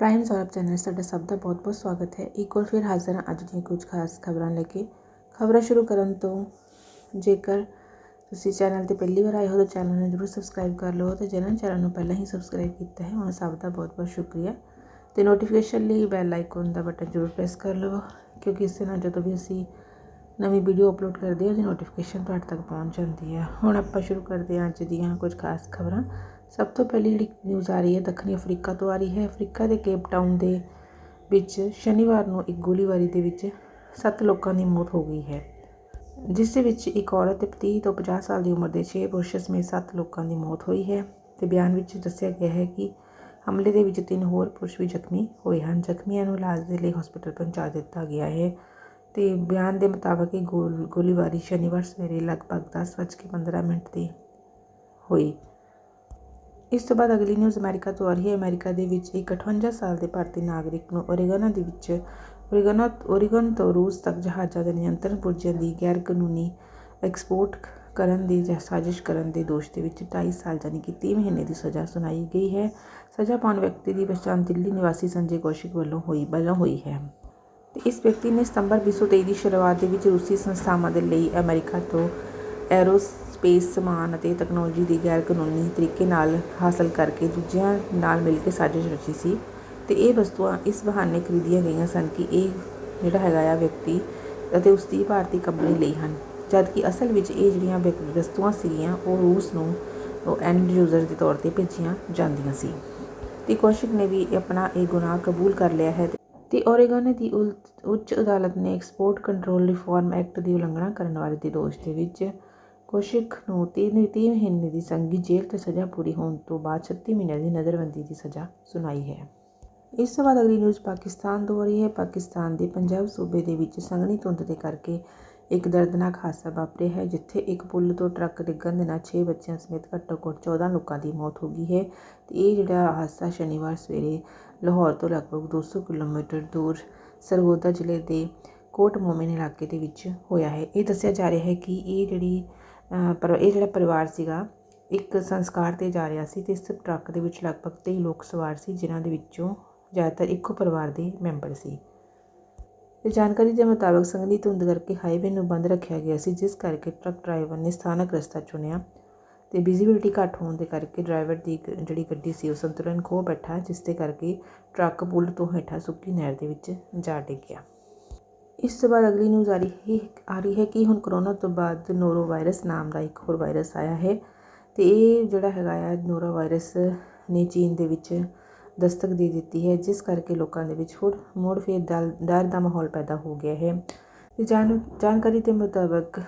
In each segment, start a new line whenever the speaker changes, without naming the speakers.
Prime Saurabh channel 'ਤੇ ਤੁਹਾਡਾ ਸਭ ਦਾ ਬਹੁਤ-ਬਹੁਤ ਸਵਾਗਤ ਹੈ। ਇੱਕ ਵਾਰ ਫਿਰ ਹਾਜ਼ਰ ਹਾਂ ਅੱਜ ਦੀਆਂ ਕੁਝ ਖਾਸ ਖਬਰਾਂ ਲੈ ਕੇ। ਖਬਰਾਂ ਸ਼ੁਰੂ ਕਰਨ ਤੋਂ ਜੇਕਰ ਤੁਸੀਂ ਚੈਨਲ ਤੇ ਪਹਿਲੀ ਵਾਰ ਆਏ ਹੋ ਤਾਂ ਚੈਨਲ ਨੂੰ ਜ਼ਰੂਰ ਸਬਸਕ੍ਰਾਈਬ ਕਰ ਲਓ ਤੇ ਜਿਹਨਾਂ ਚੈਨਲ ਨੂੰ ਪਹਿਲਾਂ ਹੀ ਸਬਸਕ੍ਰਾਈਬ ਕੀਤਾ ਹੈ, ਉਹਨਾਂ ਸਭ ਦਾ ਬਹੁਤ-ਬਹੁਤ ਸ਼ੁਕਰੀਆ। ਤੇ ਨੋਟੀਫਿਕੇਸ਼ਨ ਲਈ ਬੈਲ ਆਈਕਨ ਦਾ ਬਟਨ ਜ਼ਰੂਰ ਪ੍ਰੈਸ ਕਰ ਲਵੋ, ਕਿਉਂਕਿ ਇਸ ਨਾਲ ਜਦੋਂ ਵੀ ਅਸੀਂ ਨਵੀਂ ਵੀਡੀਓ ਅਪਲੋਡ ਕਰਦੇ ਹਾਂ, ਉਹਦੀ ਨੋਟੀਫਿਕੇਸ਼ਨ ਤੁਹਾਡੇ ਤੱਕ ਪਹੁੰਚ ਜਾਂਦੀ ਹੈ। ਹੁਣ ਆਪਾਂ ਸ਼ੁਰੂ ਕਰਦੇ ਹਾਂ ਅੱਜ ਦੀਆਂ ਕੁਝ ਖਾਸ ਖਬਰਾਂ। ਸਭ ਤੋਂ ਪਹਿਲੀ ਜਿਹੜੀ ਨਿਊਜ਼ ਆ ਰਹੀ ਹੈ ਦੱਖਣੀ ਅਫਰੀਕਾ ਤੋਂ ਆ ਰਹੀ ਹੈ। ਅਫਰੀਕਾ ਦੇ ਕੇਪ ਟਾਊਨ ਦੇ ਵਿੱਚ ਸ਼ਨੀਵਾਰ ਨੂੰ ਇੱਕ ਗੋਲੀਬਾਰੀ ਦੇ ਵਿੱਚ ਸੱਤ ਲੋਕਾਂ ਦੀ ਮੌਤ ਹੋ ਗਈ ਹੈ। ਜਿਸ ਦੇ ਵਿੱਚ ਇੱਕ ਔਰਤ ਤੇ 30 ਤੋਂ 50 ਸਾਲ ਦੀ ਉਮਰ ਦੇ 6 ਪੁਰਸ਼ ਸਮੇਤ 7 ਲੋਕਾਂ ਦੀ ਮੌਤ ਹੋਈ ਹੈ ਤੇ ਬਿਆਨ ਵਿੱਚ ਦੱਸਿਆ ਗਿਆ ਹੈ ਕਿ ਹਮਲੇ ਦੇ ਵਿੱਚ ਤਿੰਨ ਹੋਰ ਪੁਰਸ਼ ਵੀ ਜ਼ਖਮੀ ਹੋਏ ਹਨ। ਜ਼ਖਮੀਆਂ ਨੂੰ ਇਲਾਜ ਦੇ ਲਈ ਹਸਪਤਾਲ ਪਹੁੰਚਾ ਦਿੱਤਾ ਗਿਆ ਹੈ ਤੇ ਬਿਆਨ ਦੇ ਮੁਤਾਬਕ ਇਹ ਗੋਲੀਬਾਰੀ ਸ਼ਨੀਵਾਰ ਸਵੇਰੇ ਲਗਭਗ 10:15 ਮਿੰਟ ਤੇ ਹੋਈ। ਇਸ ਤੋਂ ਬਾਅਦ ਅਗਲੀ ਨਿਊਜ਼ ਅਮਰੀਕਾ ਤੋਂ ਆ ਰਹੀ ਹੈ। ਅਮਰੀਕਾ ਦੇ ਵਿੱਚ ਇੱਕ 58 ਸਾਲ ਦੇ ਭਾਰਤੀ ਨਾਗਰਿਕ ਨੂੰ ਓਰੇਗਨ ਦੇ ਵਿੱਚ, ਓਰੇਗਨ ਓਰੇਗਨ ਤੋਂ ਰੂਸ ਤੱਕ ਜਹਾਜ਼ਾਂ ਦੇ ਨਿਯੰਤਰਣ ਪੁਰਜਿਆਂ ਦੀ ਗੈਰ ਕਾਨੂੰਨੀ ਐਕਸਪੋਰਟ ਕਰਨ ਦੀ ਸਾਜ਼ਿਸ਼ ਕਰਨ ਦੇ ਦੋਸ਼ ਦੇ ਵਿੱਚ 2.5 ਸਾਲ ਜਾਨੀ ਕਿ 3 ਮਹੀਨੇ ਦੀ ਸਜ਼ਾ ਸੁਣਾਈ ਗਈ ਹੈ। ਸਜ਼ਾ ਪਾਉਣ ਵਿਅਕਤੀ ਦੀ ਪਛਾਣ ਦਿੱਲੀ ਨਿਵਾਸੀ ਸੰਜੇ ਕੌਸ਼ਿਕ ਵੱਲੋਂ ਹੋਈ ਵੱਲੋਂ ਹੋਈ ਹੈ। ਤੇ ਇਸ ਵਿਅਕਤੀ ਨੇ ਸਤੰਬਰ 2023 ਦੀ ਸ਼ੁਰੂਆਤ ਦੇ ਵਿੱਚ ਰੂਸੀ ਸੰਸਥਾਵਾਂ ਦੇ ਲਈ ਅਮਰੀਕਾ ਤੋਂ ਐਰੋਸ ਸਪੇਸ ਸਮਾਨ ਅਤੇ ਤਕਨਾਲੋਜੀ ਦੀ ਗੈਰ ਕਾਨੂੰਨੀ ਤਰੀਕੇ ਨਾਲ ਹਾਸਲ ਕਰਕੇ ਦੂਜਿਆਂ ਨਾਲ ਮਿਲ ਕੇ ਸਾਜ਼ਿਸ਼ ਰਚੀ ਸੀ। ਤੇ ਇਹ ਵਸਤੂਆਂ ਇਸ ਬਹਾਨੇ ਖਰੀਦੀਆਂ ਗਈਆਂ ਸਨ ਕਿ ਇਹ ਜਿਹੜਾ ਹੈਗਾ ਆ ਵਿਅਕਤੀ ਅਤੇ ਉਸ ਦੀ ਭਾਰਤੀ ਕੰਪਨੀ ਲਈ ਹਨ। ਜਦਕਿ ਅਸਲ ਵਿੱਚ ਇਹ ਜਿਹੜੀਆਂ ਵਸਤੂਆਂ ਸੀਗੀਆਂ, ਉਹ ਰੂਸ ਨੂੰ ਉਹ ਐਂਡ ਯੂਜ਼ਰ ਦੇ ਤੌਰ ਤੇ ਭੇਜੀਆਂ ਜਾਂਦੀਆਂ ਸੀ। ਤੇ ਕੌਸ਼ਿਕ ਨੇ ਵੀ ਆਪਣਾ ਇਹ ਗੁਨਾਹ ਕਬੂਲ ਕਰ ਲਿਆ ਹੈ ਤੇ ਓਰੇਗਨ ਦੀ ਉੱਚ ਅਦਾਲਤ ਨੇ ਐਕਸਪੋਰਟ ਕੰਟਰੋਲ ਰਿਫਾਰਮ ਐਕਟ ਦੀ ਉਲੰਘਣਾ ਕਰਨ ਵਾਲੇ ਦੇ ਦੋਸ਼ ਦੇ ਵਿੱਚ ਕੌਸ਼ਿਕ ਨੂੰ ਤਿੰਨ ਤਿੰਨ ਮਹੀਨੇ ਦੀ ਸੰਘੀ ਜੇਲ੍ਹ ਤੇ ਸਜ਼ਾ ਪੂਰੀ ਹੋਣ ਤੋਂ ਬਾਅਦ 36 ਮਹੀਨੇ ਦੀ ਨਜ਼ਰਬੰਦੀ ਦੀ ਸਜ਼ਾ ਸੁਣਾਈ ਹੈ। ਇਸ ਤੋਂ ਬਾਅਦ ਅਗਲੀ ਨਿਊਜ਼ ਪਾਕਿਸਤਾਨ ਤੋਂ ਹੋ ਰਹੀ ਹੈ। ਪਾਕਿਸਤਾਨ ਦੇ ਪੰਜਾਬ ਸੂਬੇ ਦੇ ਵਿੱਚ ਸੰਘਣੀ ਧੁੰਦ ਦੇ ਕਰਕੇ ਇੱਕ ਦਰਦਨਾਕ ਹਾਦਸਾ ਵਾਪਰਿਆ ਹੈ, ਜਿੱਥੇ ਇੱਕ ਪੁਲ ਤੋਂ ਟਰੱਕ ਡਿੱਗਣ ਦੇ ਨਾਲ 6 ਬੱਚਿਆਂ ਸਮੇਤ ਘੱਟੋ-ਘੱਟ 14 ਲੋਕਾਂ ਦੀ ਮੌਤ ਹੋ ਗਈ ਹੈ। ਤੇ ਇਹ ਜਿਹੜਾ ਹਾਦਸਾ ਸ਼ਨੀਵਾਰ ਸਵੇਰੇ ਲਾਹੌਰ ਤੋਂ ਲਗਭਗ 200 ਕਿਲੋਮੀਟਰ ਦੂਰ ਸਰਗੋਦਾ ਜ਼ਿਲ੍ਹੇ ਦੇ ਕੋਟ ਮੋਮਿਨ ਇਲਾਕੇ ਦੇ ਵਿੱਚ ਹੋਇਆ ਹੈ। ਇਹ ਦੱਸਿਆ ਜਾ ਰਿਹਾ ਹੈ ਕਿ ਇਹ ਜਿਹੜੀ ਪਰ ਇਹ ਜਿਹੜਾ ਪਰਿਵਾਰ ਸੀਗਾ, ਇੱਕ ਸੰਸਕਾਰ ਤੇ ਜਾ ਰਿਹਾ ਸੀ ਅਤੇ ਇਸ ਟਰੱਕ ਦੇ ਵਿੱਚ ਲਗਭਗ ਤੇਈ ਲੋਕ ਸਵਾਰ ਸੀ, ਜਿਨ੍ਹਾਂ ਦੇ ਵਿੱਚੋਂ ਜ਼ਿਆਦਾਤਰ ਇੱਕੋ ਪਰਿਵਾਰ ਦੇ ਮੈਂਬਰ ਸੀ। ਤੇ ਜਾਣਕਾਰੀ ਦੇ ਮੁਤਾਬਕ ਸੰਘਣੀ ਧੁੰਦ ਕਰਕੇ ਹਾਈਵੇ ਨੂੰ ਬੰਦ ਰੱਖਿਆ ਗਿਆ ਸੀ, ਜਿਸ ਕਰਕੇ ਟਰੱਕ ਡਰਾਈਵਰ ਨੇ ਸਥਾਨਕ ਰਸਤਾ ਚੁਣਿਆ ਤੇ ਵਿਜ਼ਿਬਿਲਟੀ ਘੱਟ ਹੋਣ ਦੇ ਕਰਕੇ ਡਰਾਈਵਰ ਦੀ ਜਿਹੜੀ ਗੱਡੀ ਸੀ, ਉਹ ਸੰਤੁਲਨ ਖੋ ਬੈਠਾ, ਜਿਸ ਦੇ ਕਰਕੇ ਟਰੱਕ ਪੁਲ ਤੋਂ ਹੇਠਾਂ ਸੁੱਕੀ ਨਹਿਰ ਦੇ ਵਿੱਚ ਜਾ ਡਿੱਗਿਆ ਇਸ ਤੋਂ ਬਾਅਦ ਅਗਲੀ ਨਿਊਜ਼ ਆ ਰਹੀ ਹੈ, ਆ ਰਹੀ ਹੈ ਕਿ ਹੁਣ ਕਰੋਨਾ ਤੋਂ ਬਾਅਦ ਨੋਰੋ ਵਾਇਰਸ ਨਾਮ ਦਾ ਇੱਕ ਹੋਰ ਵਾਇਰਸ ਆਇਆ ਹੈ ਤੇ ਇਹ ਜਿਹੜਾ ਹੈਗਾ ਆ ਨੋਰੋ ਵਾਇਰਸ ਨੇ ਚੀਨ ਦੇ ਵਿੱਚ ਦਸਤਕ ਦੇ ਦਿੱਤੀ ਹੈ, ਜਿਸ ਕਰਕੇ ਲੋਕਾਂ ਦੇ ਵਿੱਚ ਹੋਰ ਮੋੜ ਫੇਰ ਡਰ ਦਾ ਮਾਹੌਲ ਪੈਦਾ ਹੋ ਗਿਆ ਹੈ। ਜਾਣ ਜਾਣਕਾਰੀ ਦੇ ਮੁਤਾਬਕ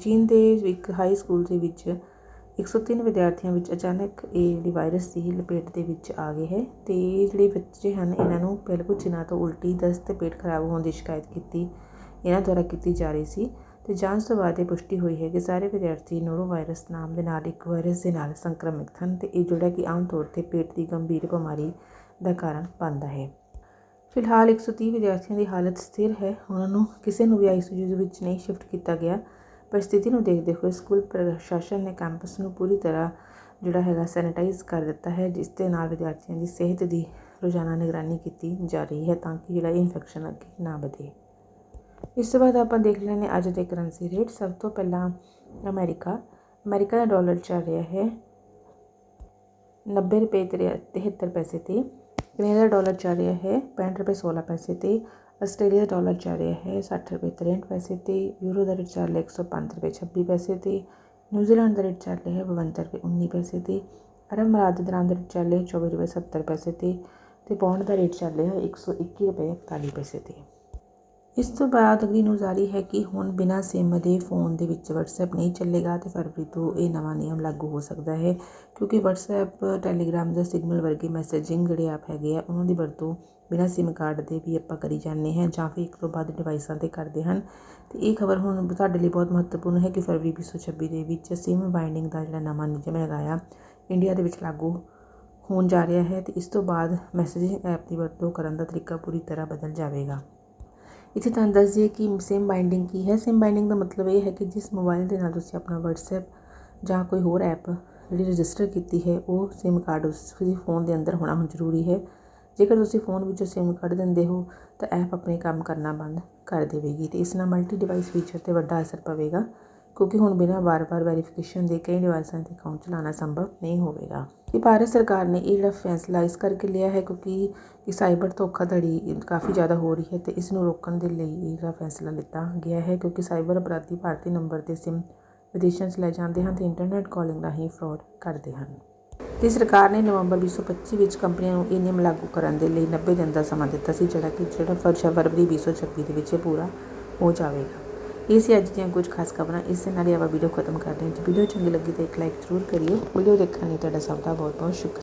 ਚੀਨ ਦੇ ਇੱਕ ਹਾਈ ਸਕੂਲ ਦੇ ਵਿੱਚ 103 ਵਿਦਿਆਰਥੀਆਂ ਵਿੱਚ ਅਚਾਨਕ ਇਹ ਜਿਹੜੀ ਵਾਇਰਸ ਦੀ ਲਪੇਟ ਦੇ ਵਿੱਚ ਆ ਗਏ ਹੈ ਅਤੇ ਇਹ ਜਿਹੜੇ ਬੱਚੇ ਹਨ, ਇਹਨਾਂ ਨੂੰ ਪਹਿਲ ਕੁਝ ਦਿਨਾਂ ਤੋਂ ਉਲਟੀ ਦਸਤ ਅਤੇ ਪੇਟ ਖਰਾਬ ਹੋਣ ਦੀ ਸ਼ਿਕਾਇਤ ਕੀਤੀ, ਇਹਨਾਂ ਦੁਆਰਾ ਕੀਤੀ ਜਾ ਰਹੀ ਸੀ ਅਤੇ ਜਾਂਚ ਤੋਂ ਬਾਅਦ ਇਹ ਪੁਸ਼ਟੀ ਹੋਈ ਹੈ ਕਿ ਸਾਰੇ ਵਿਦਿਆਰਥੀ ਨੋਰੋ ਵਾਇਰਸ ਨਾਮ ਦੇ ਨਾਲ ਇੱਕ ਵਾਇਰਸ ਦੇ ਨਾਲ ਸੰਕਰਮਿਤ ਹਨ ਅਤੇ ਇਹ ਜਿਹੜਾ ਕਿ ਆਮ ਤੌਰ ਤੇ ਪੇਟ ਦੀ ਗੰਭੀਰ ਬਿਮਾਰੀ ਦਾ ਕਾਰਨ ਬਣਦਾ ਹੈ। ਫਿਲਹਾਲ 130 ਵਿਦਿਆਰਥੀਆਂ ਦੀ ਹਾਲਤ ਸਥਿਰ ਹੈ, ਉਹਨਾਂ ਨੂੰ ਕਿਸੇ ਨੂੰ ਵੀ ਆਈਸੀਯੂ ਵਿੱਚ ਨਹੀਂ ਸ਼ਿਫਟ ਕੀਤਾ ਗਿਆ। ਪਰਿਥਿਤੀ ਨੂੰ ਦੇਖਦੇ ਹੋਏ ਸਕੂਲ ਪ੍ਰਸ਼ਾਸਨ ਨੇ ਕੈਂਪਸ ਨੂੰ ਪੂਰੀ ਤਰ੍ਹਾਂ ਜਿਹੜਾ ਹੈਗਾ ਸੈਨੀਟਾਈਜ਼ ਕਰ ਦਿੱਤਾ ਹੈ, ਜਿਸ ਦੇ ਨਾਲ ਵਿਦਿਆਰਥੀਆਂ ਦੀ ਸਿਹਤ ਦੀ ਰੋਜ਼ਾਨਾ ਨਿਗਰਾਨੀ ਕੀਤੀ ਜਾ ਰਹੀ ਹੈ ਤਾਂ ਕਿ ਜਿਹੜਾ ਇਨਫੈਕਸ਼ਨ ਅੱਗੇ ਨਾ ਵਧੇ। ਇਸ ਤੋਂ ਬਾਅਦ ਆਪਾਂ ਦੇਖ ਲੈਣੇ ਅੱਜ ਦੇ ਕਰੰਸੀ ਰੇਟ ਸਭ ਤੋਂ ਪਹਿਲਾਂ ਅਮਰੀਕਾ ਅਮਰੀਕਾ ਦਾ ਡਾਲਰ ਚੱਲ ਰਿਹਾ ਹੈ 90 ਰੁਪਏ 73 ਪੈਸੇ ਤੇ। ਕੈਨੇਡਾ ਡਾਲਰ ਚੱਲ ਰਿਹਾ ਹੈ 65 ਰੁਪਏ 16 ਪੈਸੇ ਤੇ। ਆਸਟ੍ਰੇਲੀਆ ਦਾ ਡਾਲਰ ਚੱਲ ਰਿਹਾ ਹੈ 60 ਰੁਪਏ 63 ਪੈਸੇ ਤੇ, ਯੂਰੋ ਦਾ ਰੇਟ ਚੱਲ ਰਿਹਾ 105 ਰੁਪਏ 26 ਪੈਸੇ ਤੇ, ਨਿਊਜ਼ੀਲੈਂਡ ਦਾ ਰੇਟ ਚੱਲ ਰਿਹਾ ਹੈ 52 ਰੁਪਏ 19 ਪੈਸੇ ਤੇ, ਅਰਬ ਅਮਰਾਤ ਦੇ ਦਰਾਮ ਦਾ ਰੇਟ ਚੱਲ ਰਿਹਾ 24 ਰੁਪਏ 70 ਪੈਸੇ ਤੇ ਤੇ ਪਾਉਂਡ ਦਾ ਰੇਟ ਚੱਲ ਰਿਹਾ 121 ਰੁਪਏ 41 ਪੈਸੇ ਤੇ। ਇਸ ਤੋਂ ਬਾਅਦ ਅਗਲੀ ਨਿਊਜ਼ ਆ ਹੈ ਕਿ ਹੁਣ ਬਿਨਾਂ ਸਿਮ ਦੇ ਫੋਨ ਦੇ ਵਿੱਚ WhatsApp ਨਹੀਂ ਚੱਲੇਗਾ ਤੇ ਫਰਵਰੀ ਤੋਂ ਇਹ ਨਵਾਂ ਨਿਯਮ ਲਾਗੂ ਹੋ ਸਕਦਾ ਹੈ, ਕਿਉਂਕਿ WhatsApp, Telegram ਜਾਂ ਸਿਗਨਲ ਵਰਗੇ ਮੈਸੇਜਿੰਗ ਜਿਹੜੇ ਐਪ ਹੈਗੇ ਆ, ਉਹਨਾਂ ਦੀ ਵਰਤੋਂ ਬਿਨਾਂ ਸਿਮ ਕਾਰਡ ਦੇ ਵੀ ਆਪਾਂ ਕਰੀ ਜਾਂਦੇ ਹਾਂ ਜਾਂ ਫਿਰ ਇੱਕ ਤੋਂ ਵੱਧ ਡਿਵਾਈਸਾਂ ਤੇ ਕਰਦੇ ਹਨ। ਤੇ ਇਹ ਖਬਰ ਹੁਣ ਤੁਹਾਡੇ ਲਈ ਬਹੁਤ ਮਹੱਤਵਪੂਰਨ ਹੈ ਕਿ ਫਰਵਰੀ 2026 ਦੇ ਵਿੱਚ ਸਿਮ ਬਾਈਂਡਿੰਗ ਦਾ ਜਿਹੜਾ ਨਵਾਂ ਨਿਯਮ ਲਗਾਇਆ ਇੰਡੀਆ ਦੇ ਵਿੱਚ ਲਾਗੂ ਹੋਣ ਜਾ ਰਿਹਾ ਹੈ ਤੇ ਇਸ ਤੋਂ ਬਾਅਦ ਮੈਸੇਜਿੰਗ ਐਪ ਦੀ ਵਰਤੋਂ ਕਰਨ ਦਾ ਤਰੀਕਾ ਪੂਰੀ ਤਰ੍ਹਾਂ ਬਦਲ ਜਾਵੇਗਾ। ਇੱਥੇ ਤੁਹਾਨੂੰ ਦੱਸ ਦਈਏ ਕਿ ਸਿਮ ਬਾਈਂਡਿੰਗ ਕੀ ਹੈ? ਸਿਮ ਬਾਈਂਡਿੰਗ ਦਾ ਮਤਲਬ ਇਹ ਹੈ ਕਿ ਜਿਸ ਮੋਬਾਈਲ ਦੇ ਨਾਲ ਤੁਸੀਂ ਆਪਣਾ WhatsApp ਜਾਂ ਕੋਈ ਹੋਰ ਐਪ ਜਿਹੜੀ ਰਜਿਸਟਰ ਕੀਤੀ ਹੈ, ਉਹ ਸਿਮ ਕਾਰਡ ਉਸ ਦੇ ਫੋਨ ਦੇ ਅੰਦਰ ਹੋਣਾ ਹੁਣ ਜ਼ਰੂਰੀ ਹੈ। ਜੇਕਰ ਤੁਸੀਂ ਫੋਨ ਵਿੱਚੋਂ ਸਿਮ ਕੱਢ ਦਿੰਦੇ ਹੋ, ਤਾਂ ਐਪ ਆਪਣੇ ਕੰਮ ਕਰਨਾ ਬੰਦ ਕਰ ਦੇਵੇਗੀ ਤੇ ਇਸ ਨਾਲ ਮਲਟੀ ਡਿਵਾਈਸ ਫੀਚਰ ਤੇ ਵੱਡਾ ਅਸਰ ਪਵੇਗਾ। ਕਿਉਂਕਿ ਹੁਣ ਬਿਨਾਂ ਵਾਰ-ਵਾਰ ਵੈਰੀਫਿਕੇਸ਼ਨ ਦੇ ਕਈ ਡਿਵਾਈਸਾਂ ਦੇ ਅਕਾਊਂਟ ਚਲਾਉਣਾ ਸੰਭਵ ਨਹੀਂ ਹੋਵੇਗਾ। ਇਹ ਭਾਰਤ ਸਰਕਾਰ ਨੇ ਇਹ ਜਿਹੜਾ ਫੈਸਲਾ ਇਸ ਕਰਕੇ ਲਿਆ ਹੈ ਕਿਉਂਕਿ ਕਿ ਸਾਈਬਰ ਧੋਖਾਧੜੀ ਕਾਫੀ ਜ਼ਿਆਦਾ ਹੋ ਰਹੀ ਹੈ ਤੇ ਇਸ ਨੂੰ ਰੋਕਣ ਦੇ ਲਈ ਇਹ ਜਿਹੜਾ ਫੈਸਲਾ ਲਿੱਤਾ ਗਿਆ ਹੈ ਕਿਉਂਕਿ ਸਾਈਬਰ ਅਪਰਾਧੀ ਭਾਰਤੀ ਨੰਬਰ ਤੇ ਸਿਮ ਵਿਦੇਸ਼ਾਂ 'ਚ ਲੈ ਜਾਂਦੇ ਹਨ ਤੇ ਇੰਟਰਨੈਟ ਕਾਲਿੰਗ ਰਾਹੀਂ ਫਰਾਡ ਕਰਦੇ ਹਨ। ਤੇ ਸਰਕਾਰ ਨੇ ਨਵੰਬਰ 2025 ਵਿੱਚ ਕੰਪਨੀਆਂ ਨੂੰ ਇਹ ਨਿਯਮ ਲਾਗੂ ਕਰਨ ਦੇ ਲਈ 90 ਦਿਨ ਦਾ ਸਮਾਂ ਦਿੱਤਾ ਸੀ, ਜਿਹੜਾ ਕਿ ਜਿਹੜਾ ਫਰਸ਼ ਫਰਵਰੀ 2026 ਦੇ ਵਿੱਚ ਇਹ ਪੂਰਾ ਹੋ ਜਾਵੇਗਾ। ਇਹ ਸੀ ਅੱਜ ਦੀਆਂ ਕੁਝ ਖਾਸ ਖਬਰਾਂ ਇਸ ਦੇ ਨਾਲ ਹੀ ਆਪਾਂ ਵੀਡੀਓ ਖਤਮ ਕਰਦੇ ਹਾਂ। ਜੇ ਵੀਡੀਓ ਚੰਗੀ ਲੱਗੀ ਤਾਂ ਇੱਕ ਲਾਈਕ ਜ਼ਰੂਰ ਕਰਿਓ। ਵੀਡੀਓ ਦੇਖਣ ਲਈ ਤੁਹਾਡਾ ਸਭ ਦਾ ਬਹੁਤ ਬਹੁਤ ਸ਼ੁਕਰੀਆ।